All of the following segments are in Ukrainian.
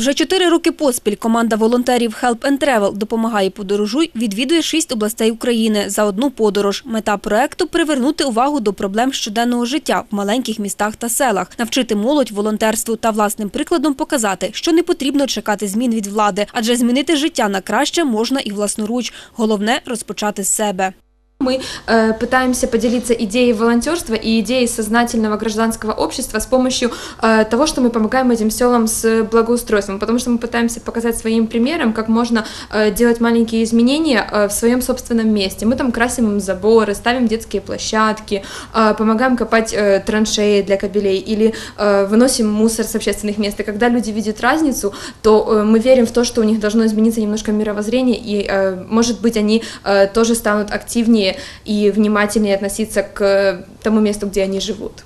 Вже чотири роки поспіль команда волонтерів Help and Travel допомагає подорожуй відвідує шість областей України за одну подорож. Мета проекту привернути увагу до проблем щоденного життя в маленьких містах та селах, навчити молодь волонтерству та власним прикладом показати, що не потрібно чекати змін від влади, адже змінити життя на краще можна і власноруч. Головне розпочати з себе. Мы э, пытаемся поделиться идеей волонтерства и идеей сознательного гражданского общества с помощью э, того, что мы помогаем этим селам с благоустройством, потому что мы пытаемся показать своим примером, как можно э, делать маленькие изменения э, в своем собственном месте. Мы там красим им заборы, ставим детские площадки, э, помогаем копать э, траншеи для кабелей или э, выносим мусор с общественных мест. И когда люди видят разницу, то э, мы верим в то, что у них должно измениться немножко мировоззрение, и, э, может быть, они э, тоже станут активнее и внимательнее относиться к тому месту, где они живут.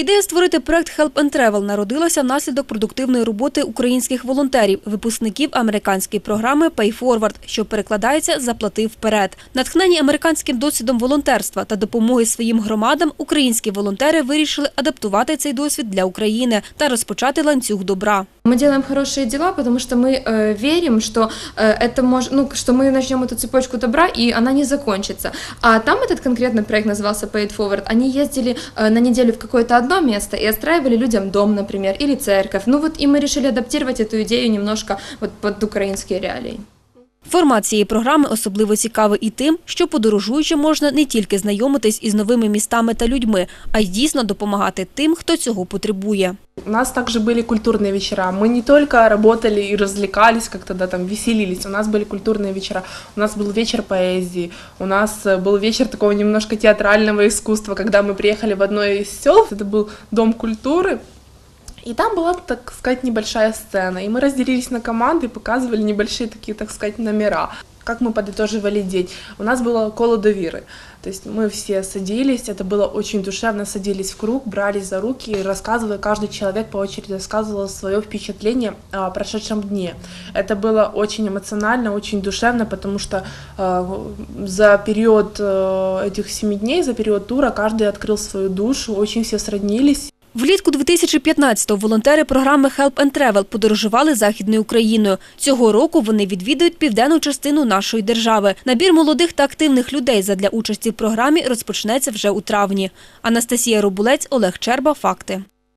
Ідея створити проект Help and Travel народилася внаслідок продуктивної роботи українських волонтерів, випускників американської програми Pay Forward, що перекладається «Заплати вперед». Натхнені американським досвідом волонтерства та допомоги своїм громадам, українські волонтери вирішили адаптувати цей досвід для України та розпочати ланцюг добра. Мы делаем хорошие дела, потому что мы э, верим, что э, это мож, ну, что мы начнем эту цепочку добра и она не закончится. А там этот конкретный проект назывался Pay It Forward. Они ездили э, на неделю в какое-то одно место и отстраивали людям дом, например, или церковь. Ну вот и мы решили адаптировать эту идею немножко вот под украинские реалии. Формат цієї програми особливо цікавий і тим, що подорожуючи можна не тільки знайомитись із новими містами та людьми, а й дійсно допомагати тим, хто цього потребує. У нас также были культурные вечера. Мы не только работали и развлекались, как тогда там веселились. У нас были культурные вечера. У нас был вечер поэзии. У нас э, был вечер такого немножко театрального искусства, когда мы приехали в одно из сел. Это был дом культуры. И там была, так сказать, небольшая сцена. И мы разделились на команды и показывали небольшие такие, так сказать, номера. Как мы подытоживали день. У нас было коло довиры. То есть мы все садились, это было очень душевно, садились в круг, брались за руки и рассказывали, каждый человек по очереди рассказывал свое впечатление о прошедшем дне. Это было очень эмоционально, очень душевно, потому что э, за период э, этих семи дней, за период тура, каждый открыл свою душу, очень все сроднились. Влітку 2015-го волонтери програми Help and Travel подорожували Західною Україною. Цього року вони відвідують південну частину нашої держави. Набір молодих та активних людей задля участі в програмі розпочнеться вже у травні. Анастасія Рубулець, Олег Черба. Факти.